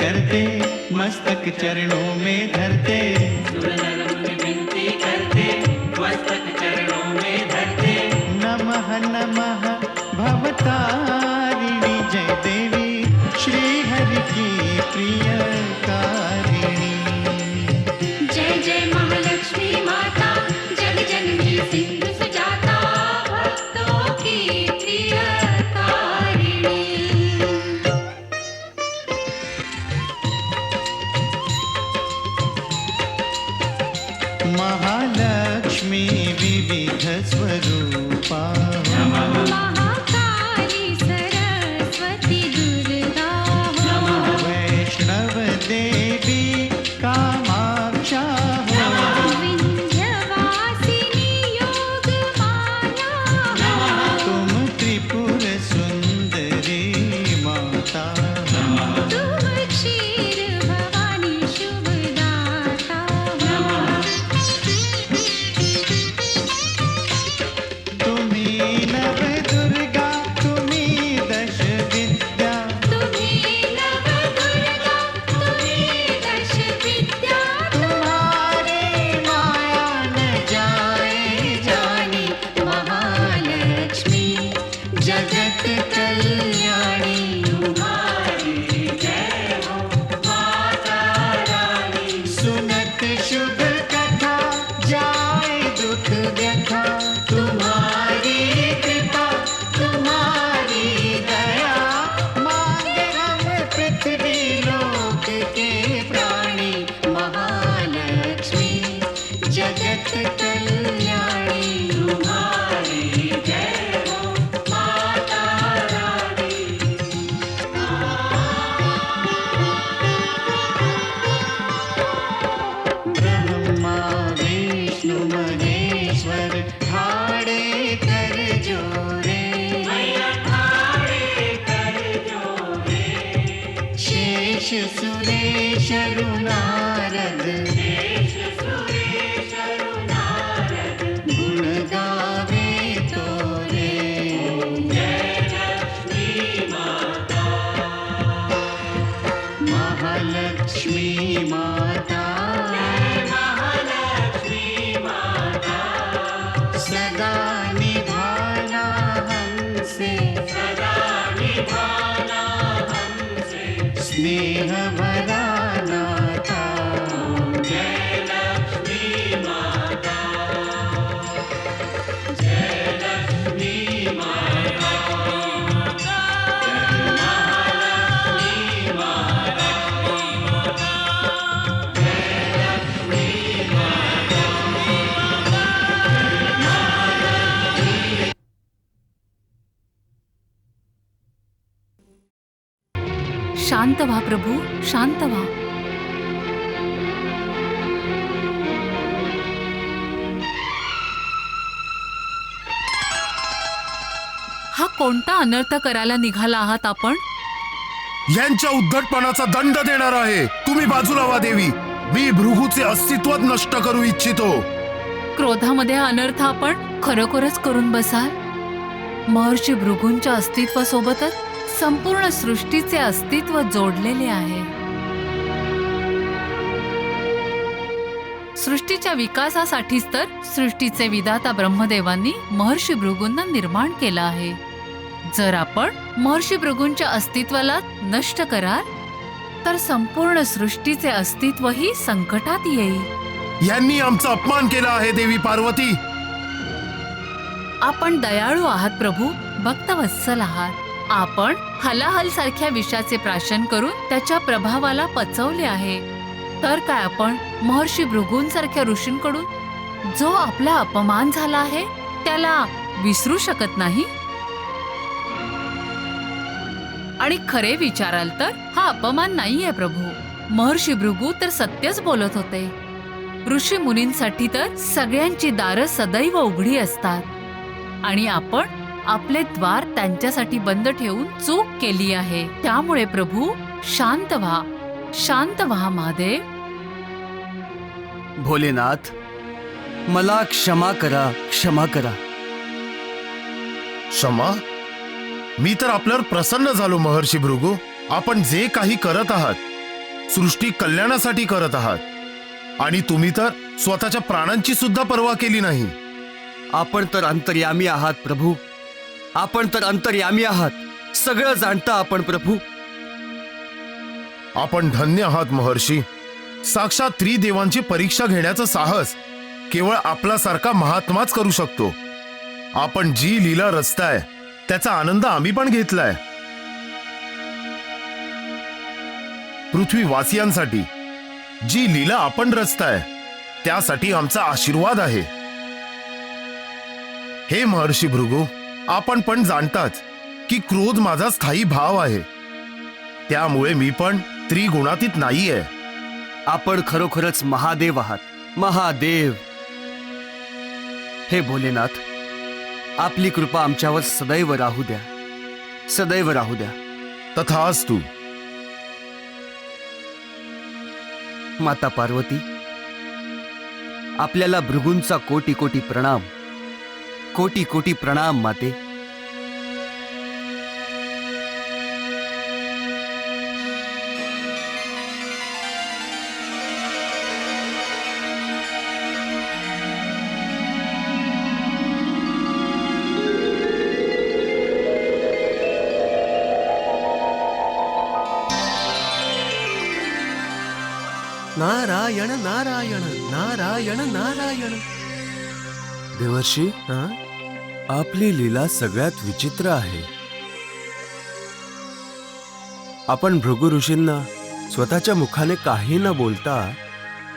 करते मस्तक चरणों में धरते। करते मस्तक चरणों में धरते नमः नमः भवता। Thank you. स्नेहा प्रभू शांत व्हा. हा कोणता अनर्थ करायला निघाला आहात आपण? यांच्या उद्धटपणाचा दंड देणार आहे. तुम्ही बाजूला व्हा देवी. मी भृगूचे अस्तित्व नष्ट करू इच्छितो. क्रोधामध्ये हा अनर्थ आपण खरोखरच करून बसाल? महर्षी भृगूंच्या अस्तित्वासोबतच? संपूर्ण सृष्टीचे अस्तित्व जोडलेले आहे. सृष्टीच्या विकासासाठीच तर सृष्टीचे विधाता ब्रह्मदेवांनी महर्षी भृगूंना निर्माण केलं आहे. जर आपण महर्षी भृगूंच्या अस्तित्वाला नष्ट कराल तर संपूर्ण सृष्टीचे अस्तित्वही संकटात येईल. यांनी आमचा अपमान केला आहे देवी पार्वती. आपण दयाळू आहात प्रभू. भक्तवत्सल आहात. आपण हलाहल सारख्या विषाचे प्राशन करून त्याच्या प्रभावाला पचवले आहे. तर काय आपण महर्षी भृगूंसारख्या ऋषींकडून जो आपला अपमान झाला आहे त्याला विसरू शकत नाही? आणि खरे विचाराल तर हा अपमान नाहीये प्रभू. महर्षी भृगू तर सत्यच बोलत होते. ऋषी मुनींसाठी तर सगळ्यांची दारं सदैव उघडी असतात. आणि आपण आपले द्वार त्यांच्यासाठी बंद ठेवून चूक केली आहे. त्यामुळे प्रभू शांत व्हा. शांत व्हा महादेव. भोलेनाथ मला क्षमा करा क्षमा करा. क्षमा? मी तर आपल्यावर प्रसन्न झालो महर्षी भृगू. आपण जे काही करत आहात सृष्टी कल्याणासाठी करत आहात. आणि तुम्ही तर स्वतःच्या प्राणांची सुद्धा पर्वा केली नाही. आपण तर अंतर्यामी आहात प्रभू. आपण तर अंतर्यामी आहात. सगळं जाणता आपण प्रभू. आपण धन्य आहात महर्षी. साक्षात त्रिदेवांची परीक्षा घेण्याचं साहस केवळ आपल्यासारखा महात्माच करू शकतो. आपण जी लीला रचताय त्याचा आनंद आम्ही पण घेतलाय. पृथ्वीवासियांसाठी जी लीला आपण रचताय त्यासाठी आमचा आशीर्वाद आहे. हे महर्षी भृगू आपण पण जाणताच की क्रोध माझा स्थायी भाव आहे. त्यामुळे मी पण त्रिगुणातीत नाहीये. आपण खरोखरच महादेव आहात. महादेव. हे भोलेनाथ आपली कृपा आमच्यावर सदैव राहू द्या. सदैव राहू द्या. तथाच तू माता पार्वती आपल्याला भृगूंचा कोटी कोटी प्रणाम. कोटी कोटी प्रणाम माते नारायण नारायण नारायण नारायण देवर्षी आपली लीला सगळ्यात विचित्र आहे. आपण भृगु ऋषींना स्वतःच्या मुखाने काही न बोलता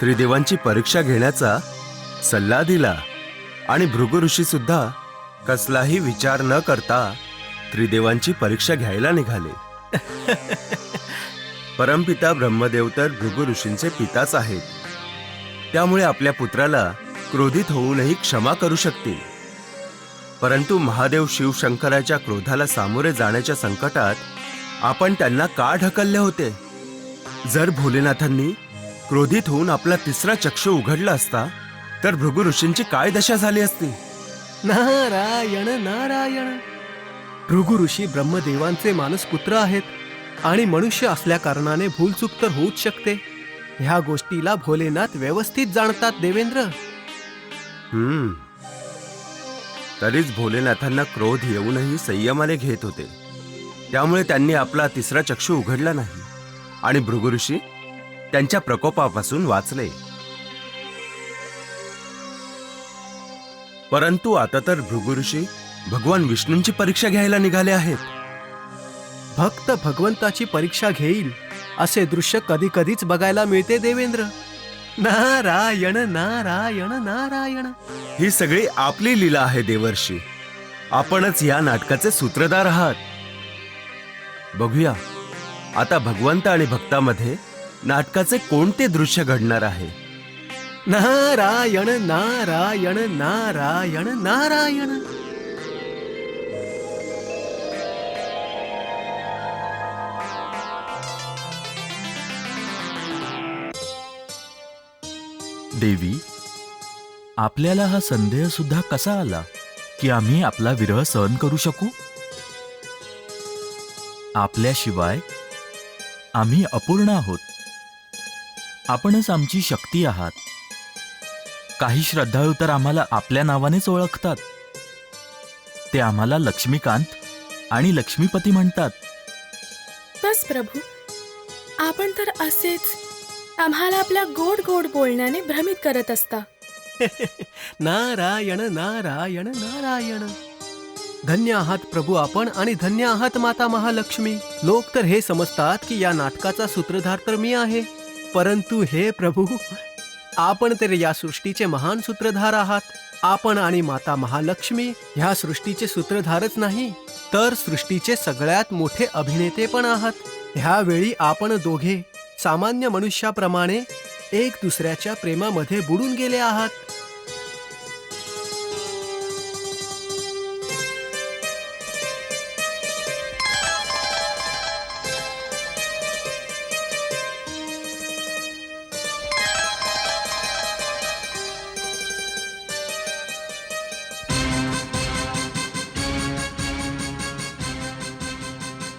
त्रिदेवांची परीक्षा घेण्याचा सल्ला दिला आणि भृगु ऋषी सुद्धा कसलाही विचार न करता त्रिदेवांची परीक्षा घ्यायला निघाले. परमपिता ब्रह्मदेव तर भृगु ऋषींचे पिताच आहेत. त्यामुळे आपल्या पुत्राला क्रोधित होऊनही क्षमा करू शकतील. परंतु महादेव शिवशंकराच्या क्रोधाला सामोरे जाण्याच्या संकटात आपण त्यांना का ढकलले होते? जर भोलेनाथांनी क्रोधित होऊन आपला तिसरा चक्ष उघडला असता तर भृगु ऋषींची काय दशा झाली असती? नारायण नारायण. भृगु ऋषी ब्रह्मदेवांचे मानस पुत्र आहेत आणि मनुष्य असल्या कारणाने भूलचूक तर होऊच शकते. ह्या गोष्टीला भोलेनाथ व्यवस्थित जाणतात देवेंद्र. हम्म. तरीच भोलेनाथांना क्रोध येऊनही संयमाने घेत होते. त्यामुळे त्यांनी आपला तिसरा चक्षु उघडला नाही. आणि भृगुऋषी त्यांच्या प्रकोपापासून वाचले. परंतु आता तर भृगुऋषी भगवान विष्णूंची परीक्षा घ्यायला निघाले आहेत. भक्त भगवंताची परीक्षा घेईल असे दृश्य कधी कधीच बघायला मिळते देवेंद्र. नारायण नारायण नारायण. ही सगळी आपली लीला आहे देवर्षी. आपणच या नाटकाचे सूत्रधार आहात. बघूया. आता भगवंत आणि भक्तामध्ये नाटकाचे कोणते दृश्य घडणार आहे? नारायण नारायण नारायण नारायण. देवी आपल्याला हा संदेह सुद्धा कसा आला की आम्ही आपला विरह सहन करू शकू? आपल्याशिवाय आम्ही अपूर्ण आहोत. आपणच आमची शक्ती आहात. काही श्रद्धाळू तर आम्हाला आपल्या नावानेच ओळखतात. ते आम्हाला लक्ष्मीकांत आणि लक्ष्मीपती म्हणतात. बस प्रभू आपण तर असेच आम्हाला आपल्या गोड गोड बोलण्याने भ्रमित करत असता. नारायण नारायण नारायण. धन्य आहात प्रभू आपण आणि धन्य आहात माता महालक्ष्मी. लोक तर हे समजतात की या नाटकाचा सूत्रधार तर मी आहे. परंतु हे प्रभू आपण तर या सृष्टीचे महान सूत्रधार आहात. आपण आणि माता महालक्ष्मी ह्या सृष्टीचे सूत्रधारच नाही तर सृष्टीचे सगळ्यात मोठे अभिनेते पण आहात. ह्यावेळी आपण दोघे सामान्य मनुष्याप्रमाणे एक दुसऱ्याच्या प्रेमामध्ये बुडून गेले आहात.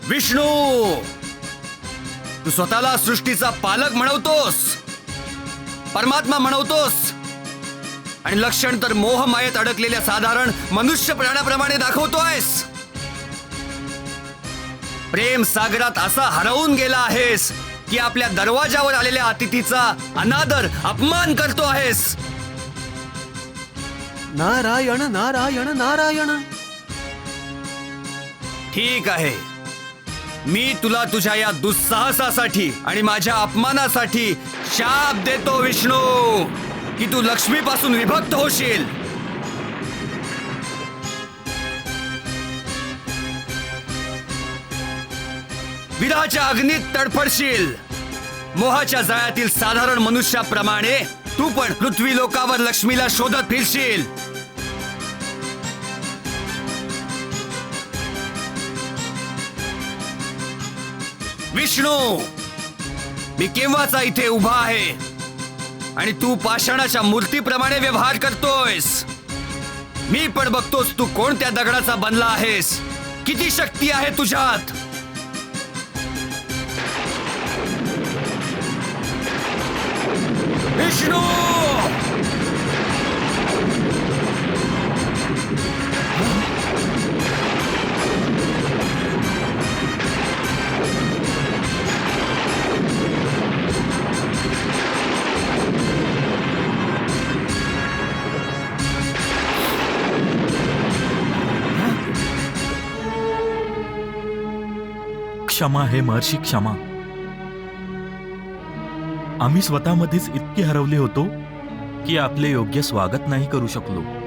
विष्णू! तू स्वतःला सृष्टीचा पालक म्हणवतोस. परमात्मा म्हणवतोस. आणि लक्षण तर मोहमायेत अडकलेल्या साधारण मनुष्य प्राण्याप्रमाणे दाखवतोयस. प्रेम सागरात असा हरवून गेला आहेस की आपल्या दरवाजावर आलेल्या अतिथीचा अनादर अपमान करतो आहेस. नारायण नारायण नारायण. ठीक आहे. मी तुला तुझ्या या दुस्साहसासाठी आणि माझ्या अपमानासाठी शाप देतो विष्णू. की तू लक्ष्मीपासून विभक्त होशील. विराच्या अग्नीत तडफडशील. मोहाच्या जाळ्यातील साधारण मनुष्याप्रमाणे तू पण पृथ्वी लोकावर लक्ष्मीला शोधत फिरशील. विष्णू मी केव्हाचा इथे उभा आहे? आणि तू पाषाणाच्या मूर्तीप्रमाणे व्यवहार करतोयस. मी पण बघतोस तू कोणत्या दगडाचा बनला आहेस. किती शक्ती आहे तुझ्यात? विष्णू! क्षमा हे महर्षी क्षमा. आम्ही स्वतःमध्येच इतके हरवले होतो की आपले योग्य स्वागत नाही करू शकलो.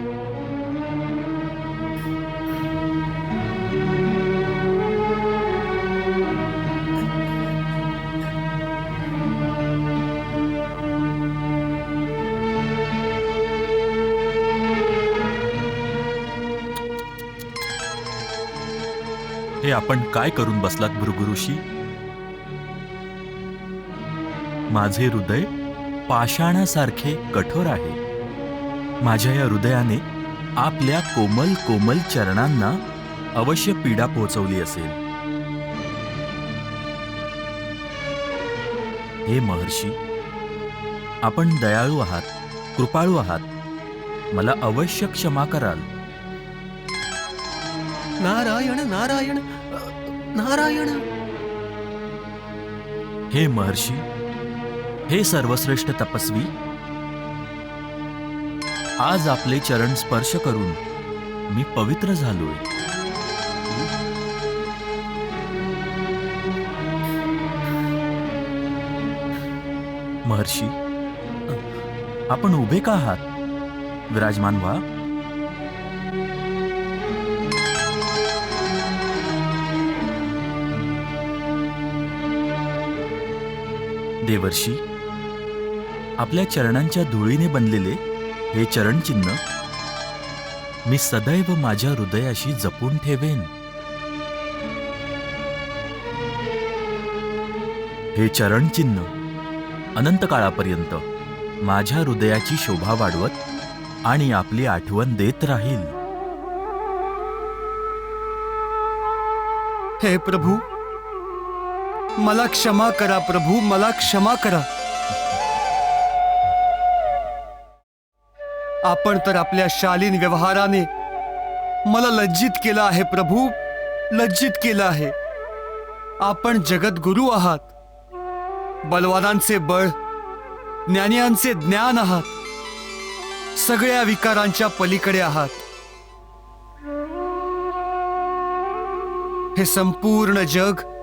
हे आपण काय करून बसलात भृगुऋषी माझे हृदय पाषाणासारखे कठोर आहे. माझ्या या हृदयाने आपल्या कोमल कोमल चरणांना अवश्य पीडा पोहोचवली असेल. हे महर्षी आपण दयाळू आहात कृपाळू आहात. मला अवश्य क्षमा कराल. नारायण नारायण नारायण. हे महर्षी हे सर्वश्रेष्ठ तपस्वी आज आपले चरण स्पर्श करून मी पवित्र झालोय. महर्षी आपण उभे का आहात? विराजमान व्हा. देवर्षी आपल्या चरणांच्या धुळीने बनलेले हे चरणचिन्ह मी सदैव माझ्या हृदयाशी जपून ठेवेन. हे चरणचिन्ह अनंत काळापर्यंत माझ्या हृदयाची शोभा वाढवत आणि आपली आठवण देत राहील. हे प्रभू मला क्षमा करा प्रभू मला क्षमा करा. आपण तर आपल्या शालीन व्यवहाराने मला लज्जित केलं आहे प्रभू. लज्जित केलं आहे. आपण जगद्गुरु आहात. बलवानांचे बळ ज्ञानियांचे ज्ञान आहात. सगळ्या विकारांच्या पलीकडे आहात. हे संपूर्ण जग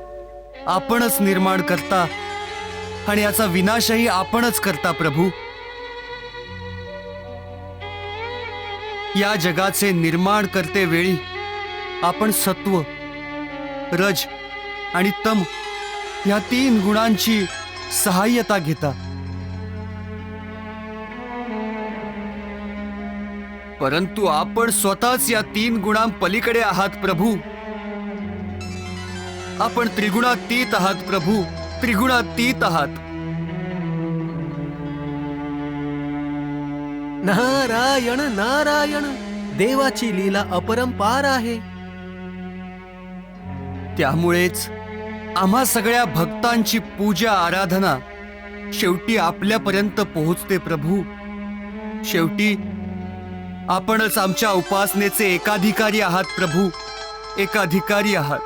आपणच निर्माण करता आणि याचा विनाशही आपणच करता प्रभू. या जगाचे निर्माण करते वेळी आपण सत्व रज आणि तम या तीन गुणांची सहाय्यता घेता. परंतु आपण स्वतःच या तीन गुणांपलीकडे आहात प्रभू. आपण त्रिगुणातीत आहात प्रभू. त्रिगुणातीत आहात. नारायण नारायण देवाची लीला अपरंपार आहे. त्यामुळेच आम्हा सगळ्या भक्तांची पूजा आराधना शेवटी आपल्यापर्यंत पोहोचते प्रभू. शेवटी आपणच आमच्या उपासनेचे एकाधिकारी आहात प्रभू. एकाधिकारी आहात.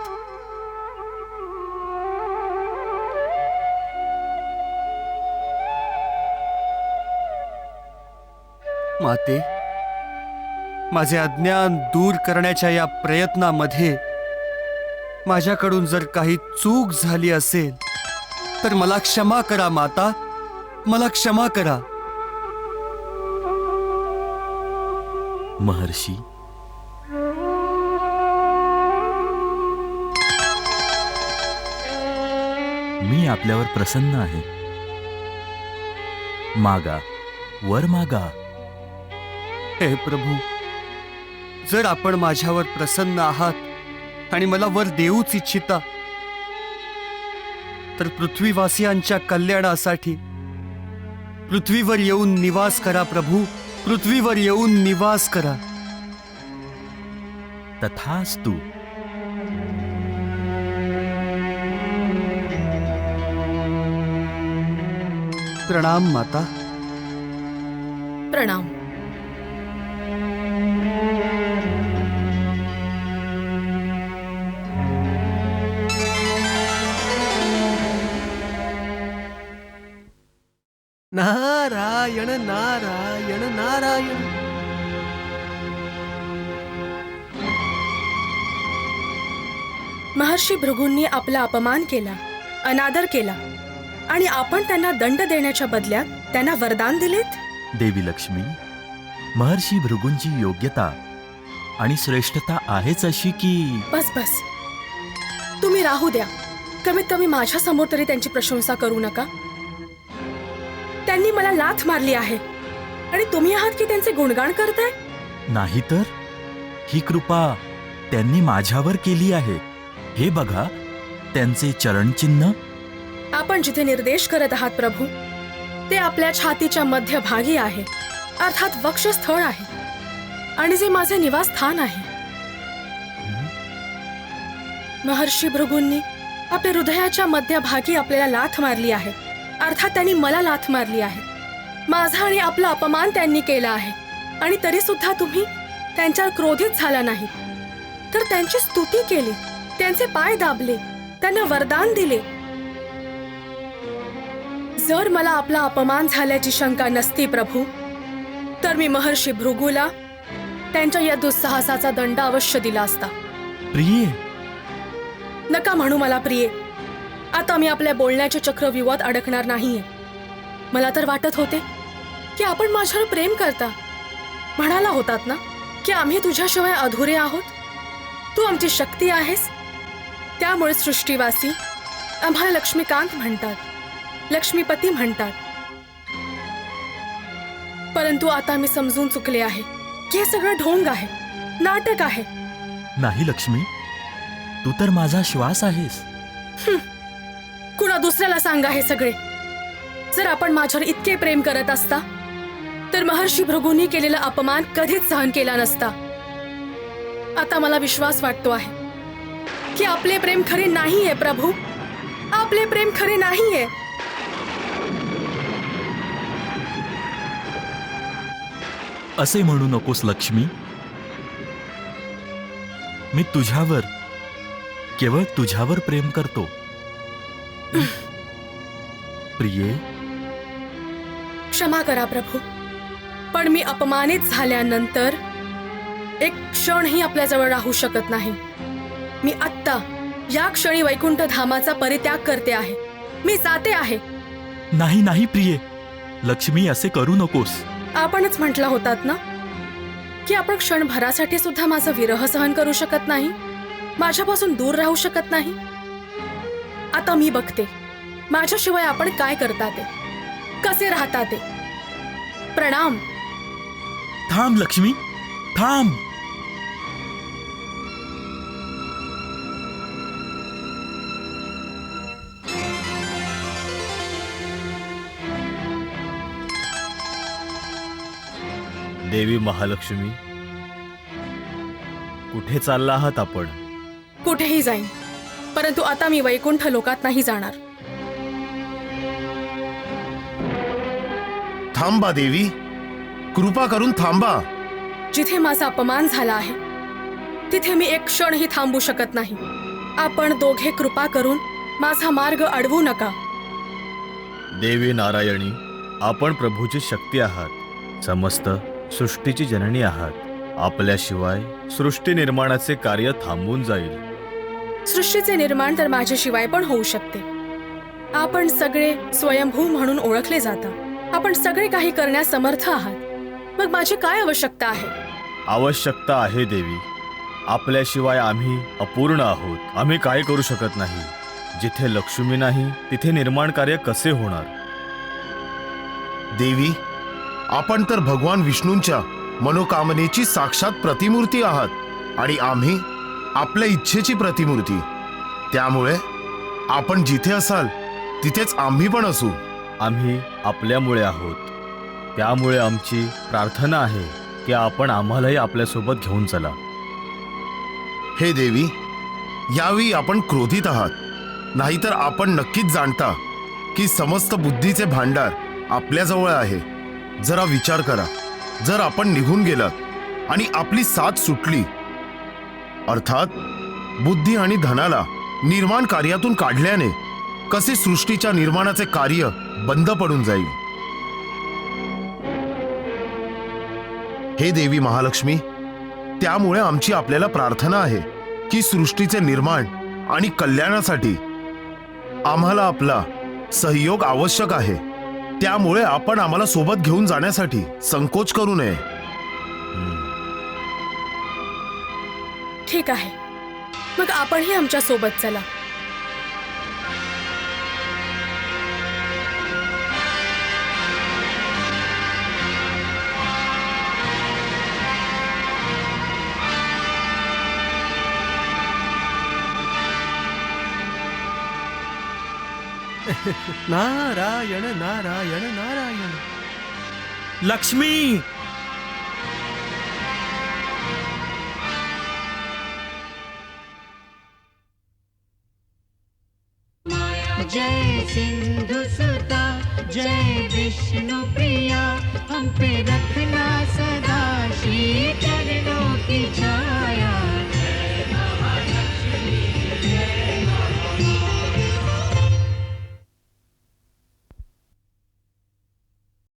माते माझे अज्ञान दूर करण्याच्या या प्रयत्नामध्ये माझ्याकडून जर काही चूक झाली असेल तर मला क्षमा करा माता. मला क्षमा करा. महर्षी मी आपल्यावर प्रसन्न आहे. मागा वर मागा. हे प्रभू जर आपण माझ्यावर प्रसन्न आहात आणि मला वर देऊच इच्छिता तर पृथ्वीवासियांच्या कल्याणासाठी पृथ्वीवर येऊन निवास करा प्रभू पृथ्वीवर येऊन निवास करा. तथास्तु. प्रणाम माता. प्रणाम. नारायण नारायण नारायण. महर्षी भृगूंनी आपला अपमान केला अनादर केला आणि आपण त्यांना दंड देण्याच्या बदल्यात त्यांना वरदान दिलेत? देवी लक्ष्मी महर्षी भृगूंची योग्यता आणि श्रेष्ठता आहेच अशी की बस बस. तुम्ही राहू द्या. कमीत कमी माझ्यासमोर तरी त्यांची प्रशंसा करू नका. त्यांनी मला लाथ मारली आहे. आणि तुम्ही आहात की त्यांचे गुणगान करताय? नाहीतर ही कृपा त्यांनी माझ्यावर केली आहे. हे बघा त्यांचे चरणचिन्ह. आपण जिथे निर्देश करत आहात प्रभू ते आपल्या छातीच्या मध्यभागी आहे. अर्थात वक्षस्थळ आहे. आणि जे माझे निवासस्थान आहे. महर्षी भृगूंनी आपल्या हृदयाच्या मध्यभागी आपल्याला लाथ मारली आहे. अर्थात त्यांनी मला लाथ मारली आहे. माझा आणि आपला अपमान त्यांनी केला आहे. आणि तरी सुद्धा तुम्ही त्यांच्यावर क्रोधित झाला नाही. तर त्यांची स्तुती केली. त्यांचे पाय दाबले. त्यांना वरदान दिले. जर मला आपला अपमान झाल्याची शंका नसती प्रभू तर मी महर्षी भृगूला त्यांच्या या दुस्साहसाचा दंड अवश्य दिला असता. प्रिय. नका म्हणू मला प्रिये. आता मी आपल्या बोलण्याच्या चक्रव्यूहात अडकणार नाहीये. मला तर वाटत होते की आपण माझ्यावर प्रेम करता. म्हणाला होतात ना की आम्ही तुझ्याशिवाय अधुरे आहोत? तू आमची शक्ती आहेस. त्यामुळे सृष्टीवासी आम्हाला लक्ष्मीकांत म्हणतात. लक्ष्मीपती म्हणतात. परंतु आता मी समजून चुकले आहे की हे सगळं ढोंग आहे नाटक आहे. नाही लक्ष्मी तू तर माझा श्वास आहेस. कुणा दुसऱ्याला सांगा हे सगळे? जर आपण माझ्यावर इतके प्रेम करत असता तर महर्षी भृगूंनी केलेला अपमान कधीच सहन केला नसता. आता मला विश्वास वाटतो आहे की आपले प्रेम खरे नाहीये प्रभू. आपले प्रेम खरे नाहीये. असे म्हणू नकोस लक्ष्मी. मी तुझ्यावर केवळ तुझ्यावर प्रेम करतो. प्रिये? क्षमा करा प्रभू. पण मी अपमानित झाल्यानंतर एक क्षणही आपल्याजवळ राहू शकत नाही. मी आत्ता या क्षणी वैकुंठ धामाचा परित्याग करते आहे. मी जाते आहे. नाही नाही प्रिये. लक्ष्मी असे करू नकोस. आपणच म्हटला होतात ना? की आपण क्षणभरासाठी सुद्धा माझा विरह सहन करू शकत नाही? माझ्यापासून दूर राहू शकत नाही? आता मी बघते. माझ्याशिवाय आपण काय करता ते? कसे राहता ते? प्रणाम. थांब लक्ष्मी. थांब. देवी महालक्ष्मी कुठे चालला आहात आपण? कुठेही जाईन. परंतु आता मी वैकुंठ लोकात नाही जाणार. थांबा देवी. कृपा करून थांबा. जिथे माझा अपमान झाला आहे तिथे मी एक क्षणही थांबू शकत नाही. आपण दोघे कृपा करून माझा मार्ग अडवू नका. देवी नारायणी आपण प्रभूची शक्ती आहात समस्त सृष्टीची जननी आहात. आपल्याशिवाय सृष्टी निर्माणाचे कार्य थांबून जाईल. सृष्टीचे निर्माण तर माझ्याशिवाय पण होऊ शकते. आपण सगळे स्वयंभू म्हणून ओळखले जाता. आपण सगळे काही करण्यास समर्थ आहात. मग माझी काय आवश्यकता आहे? आवश्यकता आहे देवी. आपल्याशिवाय आम्ही अपूर्ण आहोत. आम्ही काय करू शकत नाही? जिथे लक्ष्मी नाही तिथे निर्माण कार्य कसे होणार? देवी आपण तर भगवान विष्णूंच्या मनोकामनेची साक्षात प्रतिमूर्ती आहात आणि आम्ही आपल्या इच्छेची प्रतिमूर्ती. त्यामुळे आपण जिथे असाल तिथेच आम्ही पण असू. आम्ही आपल्यामुळे आहोत. त्यामुळे आमची प्रार्थना आहे की आपण आम्हालाही आपल्यासोबत घेऊन चला. हे देवी यावेळी आपण क्रोधित आहात. नाहीतर आपण नक्कीच जाणता की समस्त बुद्धीचे भांडार आपल्याजवळ आहे. जरा विचार करा. जर आपण निघून गेलात आणि आपली साथ सुटली अर्थात बुद्धी आणि धनाला निर्माण कार्यातून काढल्याने कसे सृष्टीच्या निर्माणाचे कार्य बंद पडून जाईल? हे देवी महालक्ष्मी त्यामुळे आमची आपल्याला प्रार्थना आहे की सृष्टीचे निर्माण आणि कल्याणासाठी आम्हाला आपला सहयोग आवश्यक आहे. त्यामुळे आपण आम्हाला सोबत घेऊन जाण्यासाठी संकोच करू नये. ठीक आहे. मग आपणही आमच्यासोबत चला. नारायण नारायण नारायण. लक्ष्मी!